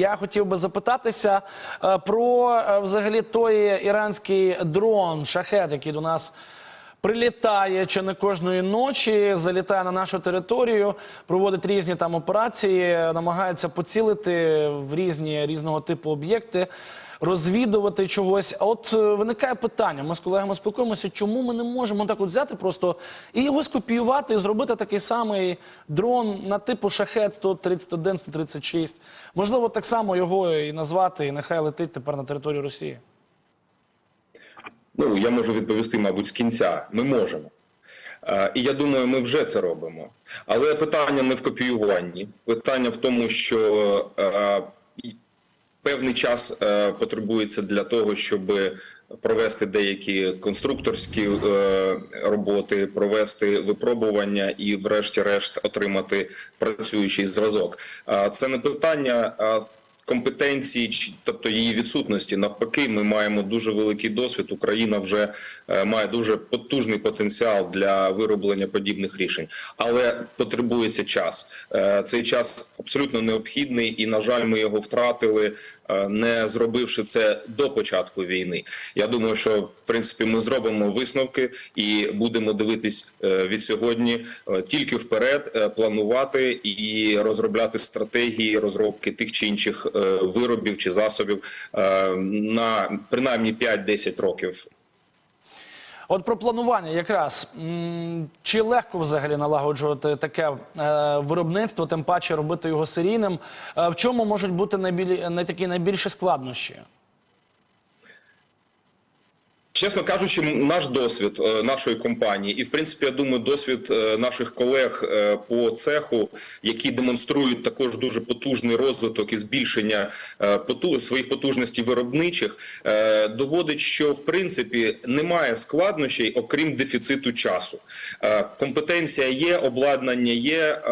Я хотів би запитатися е, про е, взагалі той іранський дрон шахет, який до нас прилітає чи не кожної ночі, залітає на нашу територію, проводить різні там операції, намагається поцілити в різні різного типу об'єкти. Розвідувати чогось. А от е, виникає питання. Ми з колегами спілкуємося, чому ми не можемо так от взяти просто і його скопіювати, і зробити такий самий дрон на типу шахет 131, 136. Можливо, так само його і назвати, і нехай летить тепер на територію Росії. Ну я можу відповісти, мабуть, з кінця. Ми можемо. Е, І я думаю, ми вже це робимо. Але питання не в копіюванні. Питання в тому, що е, певний час е, потребується для того, щоб провести деякі конструкторські е, роботи, провести випробування і, врешті-решт, отримати працюючий зразок. Е, Це не питання. Компетенції, тобто її відсутності. Навпаки, ми маємо дуже великий досвід. Україна вже е, має дуже потужний потенціал для вироблення подібних рішень, але потребується час. Е, Цей час абсолютно необхідний, і на жаль, ми його втратили. е, Не зробивши це до початку війни, я думаю, що в принципі ми зробимо висновки і будемо дивитись від сьогодні тільки вперед, планувати і розробляти стратегії розробки тих чи інших виробів чи засобів е, на принаймні 5-10 років. От про планування якраз чи легко взагалі налагоджувати таке е, виробництво, тим паче робити його серійним. Е, в чому можуть бути найбіль... такі найбільші складнощі? Чесно кажучи, наш досвід е, нашої компанії, і в принципі, я думаю, досвід е, наших колег е, по цеху, які демонструють також дуже потужний розвиток і збільшення своїх потужностей виробничих, доводить, що в принципі немає складнощей, окрім дефіциту часу. Компетенція є, обладнання є.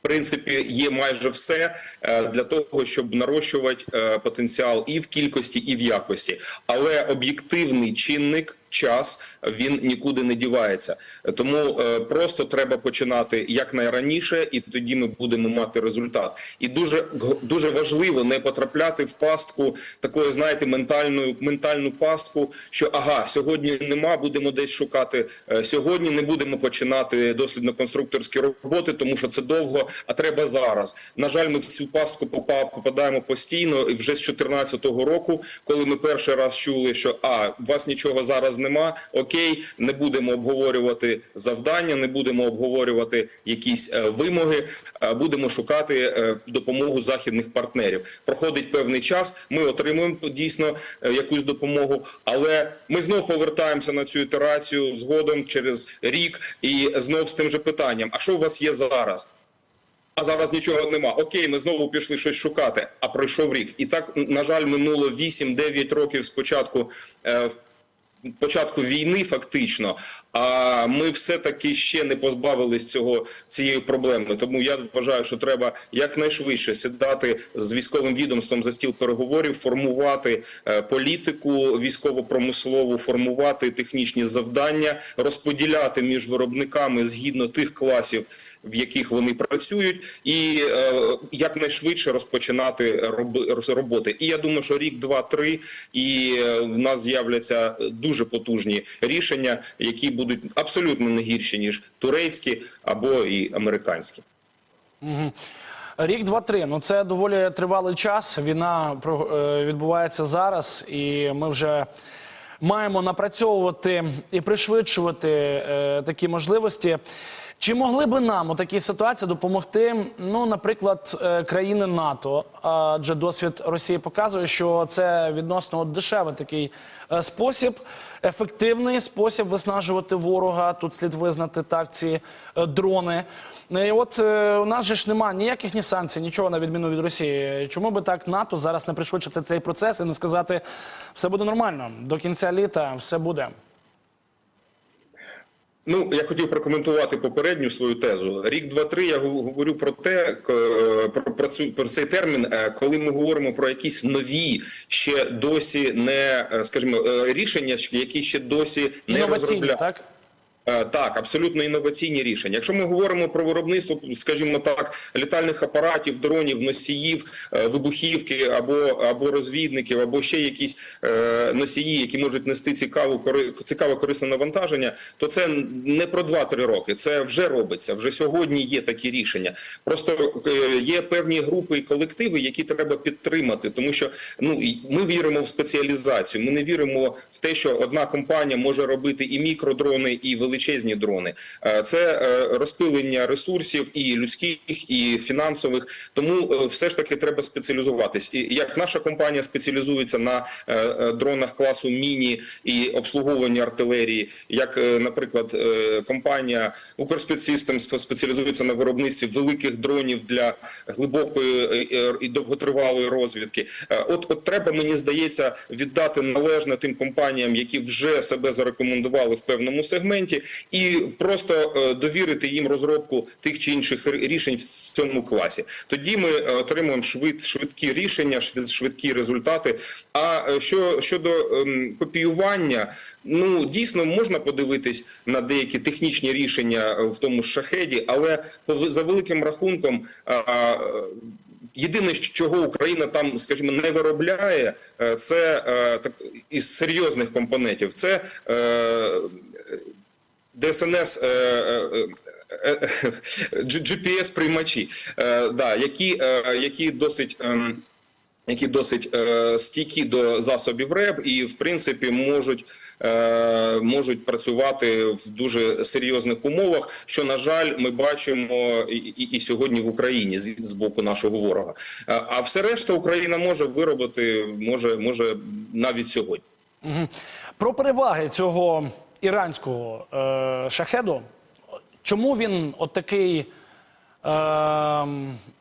В принципі, є майже все е, для того, щоб нарощувати е, потенціал і в кількості, і в якості. Але об'єктивний чинник. Час він нікуди не дівається, тому е, просто треба починати якнайраніше, і тоді ми будемо мати результат. І дуже дуже важливо не потрапляти в пастку такої, знаєте, ментальну ментальну пастку, що ага, сьогодні нема, будемо десь шукати. е, Сьогодні не будемо починати дослідно-конструкторські роботи, тому що це довго, а треба зараз. На жаль, ми в цю пастку попа- попадаємо постійно. І вже з 2014 року, коли ми перший раз чули, що а у вас нічого зараз нема. Окей, не будемо обговорювати завдання, не будемо обговорювати якісь е, вимоги. е, Будемо шукати е, допомогу західних партнерів. Проходить певний час. Ми отримуємо дійсно якусь допомогу, але ми знов повертаємося на цю ітерацію згодом через рік і знов з тим же питанням: а що у вас є зараз? А зараз нічого нема. Окей, ми знову пішли щось шукати. А пройшов рік. І так, на жаль, минуло 8-9 років з початку. Е, Початку війни фактично, а ми все таки ще не позбавились цього цієї проблеми. Тому я вважаю, що треба якнайшвидше сідати з військовим відомством за стіл переговорів, формувати е, політику військово-промислову, формувати технічні завдання, розподіляти між виробниками згідно тих класів, в яких вони працюють, і е, якнайшвидше розпочинати роботи. І я думаю, що рік, два, три, і е, в нас з'являться дуже потужні рішення, які будуть абсолютно не гірші ніж турецькі або і американські. Рік, два, три. Ну це доволі тривалий час. Війна е, відбувається зараз, і ми вже маємо напрацьовувати і пришвидшувати е, такі можливості. Чи могли би нам у такій ситуації допомогти, ну, наприклад, е, країни НАТО? Адже досвід Росії показує, що це відносно дешевий такий е, спосіб, ефективний спосіб виснажувати ворога. Тут слід визнати так ці е, дрони. І от у нас же ж немає ніяких ні санкцій, нічого на відміну від Росії. Чому би так НАТО зараз не пришвидшити цей процес і не сказати, все буде нормально до кінця літа, все буде. Ну, я хотів прокоментувати попередню свою тезу. Рік, два-три. Я говорю про те, е, про, про цю про цей термін, е, коли ми говоримо про якісь нові, ще досі не е, скажімо, рішення, які ще досі не Інноваційні, розробля... так? Е, Так, абсолютно інноваційні рішення. Якщо ми говоримо про виробництво, скажімо так, літальних апаратів, дронів, носіїв, е, вибухівки або або розвідників, або ще якісь е, носії, які можуть нести цікаву цікаве корисне навантаження, то це не про 2-3 роки. Це вже робиться. Вже сьогодні є такі рішення. Просто є певні групи і колективи, які треба підтримати, тому що ну ми віримо в спеціалізацію. Ми не віримо в те, що одна компанія може робити і мікродрони, і величезні дрони. Е, Це е, розпилення ресурсів і людських, і фінансових. Тому е, все ж таки треба спеціалізуватись. І як наша компанія спеціалізується на дронах класу міні і обслуговування артилерії, як, наприклад, компанія Укрспецсистем спеціалізується на виробництві великих дронів для глибокої і довготривалої розвідки. От, от треба, мені здається, віддати належне тим компаніям, які вже себе зарекомендували в певному сегменті, і просто е, довірити їм розробку тих чи інших рішень в цьому класі. Тоді ми е, отримуємо швид, швидкі рішення, швид- швидкі результати. А е, що щодо ем, копіювання, ну дійсно можна подивитись на деякі технічні рішення в тому ж шахеді, але за великим рахунком. а, Єдине, чого Україна там, скажімо, не виробляє, це так із серйозних компонентів. Це ДСНС. Е, е, е, GPS приймачі, да, які, які досить. ем, які досить стійкі до засобів РЕБ і, в принципі, можуть, можуть працювати в дуже серйозних умовах, що, на жаль, ми бачимо і, і, і сьогодні в Україні з, з боку нашого ворога. А все решта Україна може виробити, може, може навіть сьогодні. Про переваги цього іранського е, шахеду. Чому він от такий е,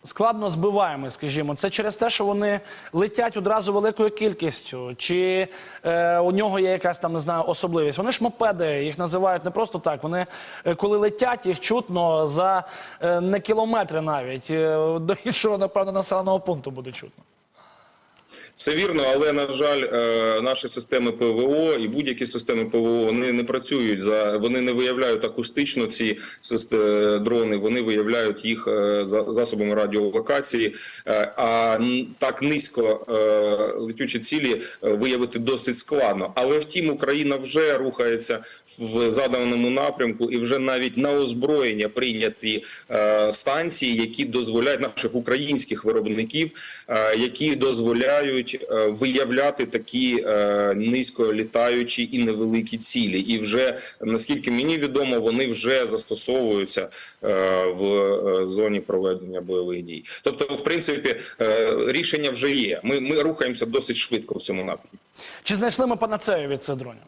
складно збиваємий, скажімо? Це через те, що вони летять одразу великою кількістю, чи е, у нього є якась там не знаю особливість? Вони ж мопеди, їх називають не просто так. Вони е, коли летять, їх чутно за е, не кілометри навіть е, до іншого, напевно, населеного пункту буде чутно. Все вірно, але на жаль, е, наші системи ПВО і будь-які системи ПВО вони не працюють за вони не виявляють акустично ці дрони. Вони виявляють їх е, за засобами радіолокації. Е, А так низько летючі цілі виявити досить складно. Але втім, Україна вже рухається в заданому напрямку, і вже навіть на озброєння прийняті станції, які дозволяють наших українських виробників, які дозволяють е, виявляти такі е, низько літаючі і невеликі цілі. І вже наскільки мені відомо, вони вже застосовуються е, в зоні проведення бойових дій. Тобто, в принципі, рішення вже є. Ми, ми рухаємося досить швидко в цьому напрямку. Чи знайшли ми панацею від цих дронів?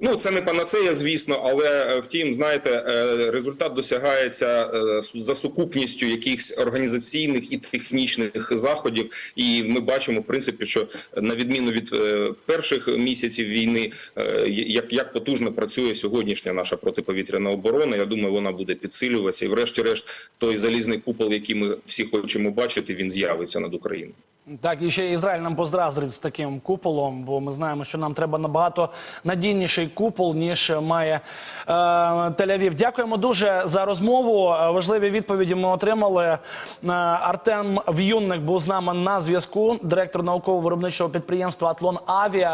Ну, це не панацея, звісно, але е, втім, знаєте, е, результат досягається е, за сукупністю якихось організаційних і технічних заходів. І ми бачимо, в принципі, що на відміну від перших місяців війни, як, як потужно працює сьогоднішня наша протиповітряна оборона. Я думаю, вона буде підсилюватися. І, врешті-решт, той залізний купол, який ми всі хочемо бачити, він з'явиться над Україною. Так, і ще Ізраїль нам поздразрить з таким куполом, бо ми знаємо, що нам треба набагато надійніший купол, ніж має е, Тель-Авів. Дякуємо дуже за розмову. Е, Важливі відповіді ми отримали. Е, Артем В'юнник був з нами на зв'язку, директор науково-виробничого підприємства Атлон Авіа.